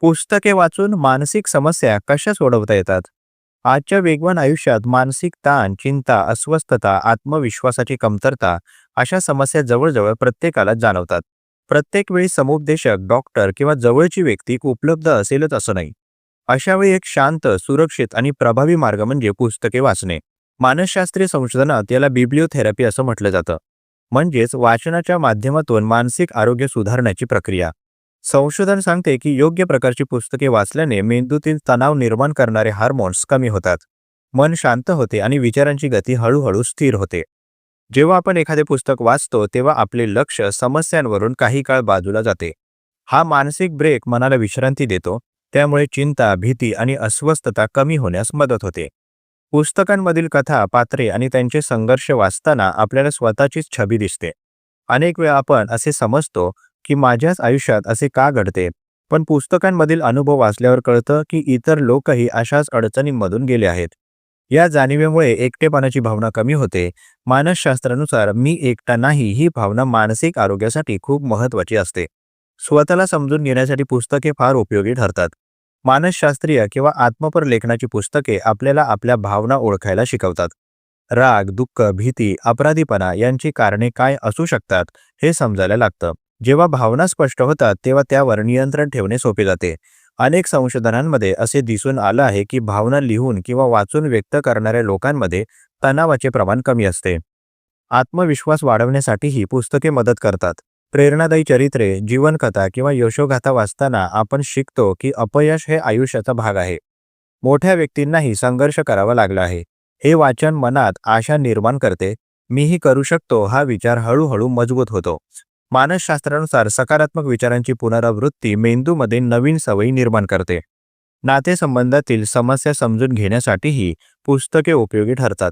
पुस्तके वाचून मानसिक समस्या कशा सोडवता येतात? आजच्या वेगवान आयुष्यात मानसिक ताण चिंता अस्वस्थता आत्मविश्वासाची कमतरता अशा समस्या जवळजवळ प्रत्येकाला जाणवतात. प्रत्येक वेळी समुपदेशक डॉक्टर किंवा जवळची व्यक्ती उपलब्ध असेलच असं नाही. अशावेळी एक शांत सुरक्षित आणि प्रभावी मार्ग म्हणजे पुस्तके वाचणे. मानसशास्त्रीय संशोधनात याला बिब्लिओथेरपी असं म्हटलं जातं. म्हणजेच वाचनाच्या माध्यमातून मानसिक आरोग्य सुधारण्याची प्रक्रिया. संशोधन सांगते की योग्य प्रकारची पुस्तके वाचल्याने मेंदूतील तणाव निर्माण करणारे हार्मोन्स कमी होतात. मन शांत होते आणि विचारांची गती हळूहळू स्थिर होते. जेव्हा आपण एखादे पुस्तक वाचतो तेव्हा आपले लक्ष समस्यांवरून काही काळ बाजूला जाते. हा मानसिक ब्रेक मनाला विश्रांती देतो त्यामुळे चिंता भीती आणि अस्वस्थता कमी होण्यास मदत होते. पुस्तकांमधील कथा पात्रे आणि त्यांचे संघर्ष वाचताना आपल्याला स्वतःचीच छबी दिसते. अनेक वेळा आपण असे समजतो की माझ्याच आयुष्यात असे का घडते? पण पुस्तकांमधील अनुभव वाचल्यावर कळतं की इतर लोकही अशाच अडचणींमधून गेले आहेत. या जाणीवेमुळे एकटेपणाची भावना कमी होते. मानसशास्त्रानुसार मी एकटा नाही ही भावना मानसिक आरोग्यासाठी खूप महत्वाची असते. स्वतःला समजून घेण्यासाठी पुस्तके फार उपयोगी ठरतात. मानसशास्त्रीय किंवा आत्मपर लेखनाची पुस्तके आपल्याला आपल्या भावना ओळखायला शिकवतात. राग दुःख भीती अपराधीपणा यांची कारणे काय असू शकतात हे समजायला लागतं. जेव्हा भावना स्पष्ट होतात तेव्हा त्यावर नियंत्रण ठेवणे सोपे जाते. अनेक संशोधनांमध्ये असे दिसून आलं आहे की भावना लिहून किंवा वाचून व्यक्त करणाऱ्या लोकांमध्ये तणावाचे प्रमाण कमी असते. आत्मविश्वास वाढवण्यासाठीही पुस्तके मदत करतात. प्रेरणादायी चरित्रे जीवनकथा किंवा यशोगाथा वाचताना आपण शिकतो की अपयश हे आयुष्याचा भाग आहे. मोठ्या व्यक्तींनाही संघर्ष करावा लागला आहे. हे वाचन मनात आशा निर्माण करते. मीही करू शकतो हा विचार हळूहळू मजबूत होतो. मानसशास्त्रानुसार सकारात्मक विचारांची पुनरावृत्ती मेंदूमध्ये नवीन सवयी निर्माण करते. नातेसंबंधातील समस्या समजून घेण्यासाठीही पुस्तके उपयोगी ठरतात.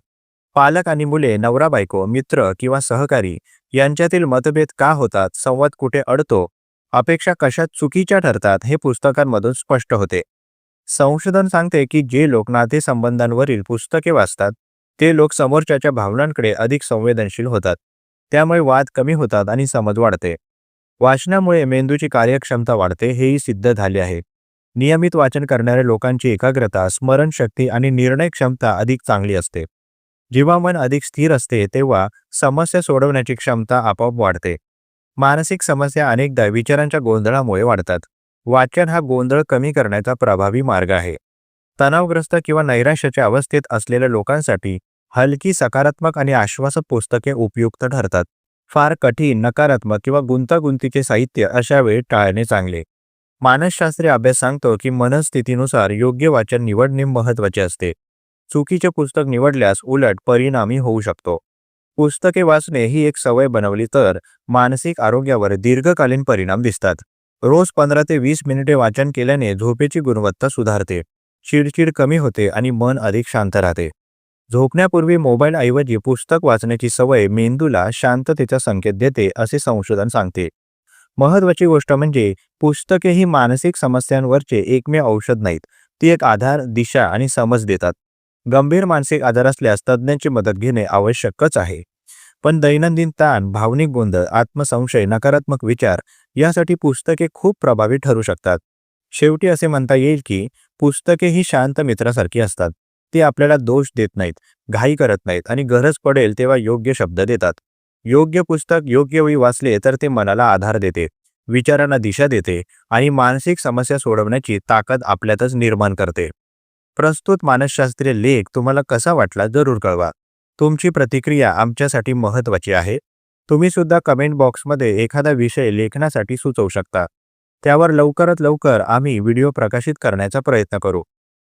पालक आणि मुले नवरा बायको मित्र किंवा सहकारी यांच्यातील मतभेद का होतात संवाद कुठे अडतो अपेक्षा कशात चुकीच्या ठरतात हे पुस्तकांमधून स्पष्ट होते. संशोधन सांगते की जे लोक नातेसंबंधांवरील पुस्तके वाचतात ते लोक समोरच्याच्या भावनांकडे अधिक संवेदनशील होतात. त्यामुळे वाद कमी होतात आणि समज वाढते. वाचनामुळे मेंदूची कार्यक्षमता वाढते हेही सिद्ध झाले आहे. नियमित वाचन करणाऱ्या लोकांची एकाग्रता स्मरणशक्ती आणि निर्णय क्षमता अधिक चांगली असते. जेव्हा मन अधिक स्थिर असते तेव्हा समस्या सोडवण्याची क्षमता आपोआप वाढते. मानसिक समस्या अनेकदा विचारांच्या गोंधळामुळे वाढतात. वाचन हा गोंधळ कमी करण्याचा प्रभावी मार्ग आहे. तणावग्रस्त किंवा नैराश्याच्या अवस्थेत असलेल्या लोकांसाठी हलकी सकारात्मक आणि आश्वासक पुस्तके उपयुक्त ठरतात. फार कठीण नकारात्मक किंवा गुंतागुंतीचे साहित्य अशा वेळी टाळणे चांगले. मानसशास्त्रीय अभ्यास सांगतो की मनस्थितीनुसार योग्य वाचन निवडणे महत्त्वाचे असते. चुकीचे पुस्तक निवडल्यास उलट परिणामी होऊ शकतो. पुस्तके वाचणे ही एक सवय बनवली तर मानसिक आरोग्यावर दीर्घकालीन परिणाम दिसतात. रोज पंधरा ते वीस मिनिटे वाचन केल्याने झोपेची गुणवत्ता सुधारते. चिडचिड कमी होते आणि मन अधिक शांत राहते. झोपण्यापूर्वी मोबाईलऐवजी पुस्तक वाचण्याची सवय मेंदूला शांततेचा संकेत देते असे संशोधन सांगते. महत्वाची गोष्ट म्हणजे पुस्तके ही मानसिक समस्यांवरचे एकमेव औषध नाहीत ती एक आधार दिशा आणि समज देतात. गंभीर मानसिक आधार असल्यास तज्ज्ञांची मदत घेणे आवश्यकच आहे. पण दैनंदिन ताण भावनिक गोंधळ आत्मसंशय नकारात्मक विचार यासाठी पुस्तके खूप प्रभावी ठरू शकतात. शेवटी असे म्हणता येईल की पुस्तके ही शांत मित्रासारखी असतात. ते आपल्याला दोष देत नाहीत घाई करत नाहीत आणि गरज पडेल तेव्हा योग्य शब्द देतात. योग्य पुस्तक योग्य वेळी वाचले तर ते मनाला आधार देते विचारांना दिशा देते आणि मानसिक समस्या सोडवण्याची ताकद आपल्यातच निर्माण करते. प्रस्तुत मानसशास्त्रीय लेख तुम्हाला कसा वाटला जरूर कळवा. तुमची प्रतिक्रिया आमच्यासाठी महत्त्वाची आहे. तुम्ही सुद्धा कमेंट बॉक्समध्ये एखादा विषय लेखनासाठी सुचवू शकता. त्यावर लवकरात लवकर आम्ही व्हिडिओ प्रकाशित करण्याचा प्रयत्न करू.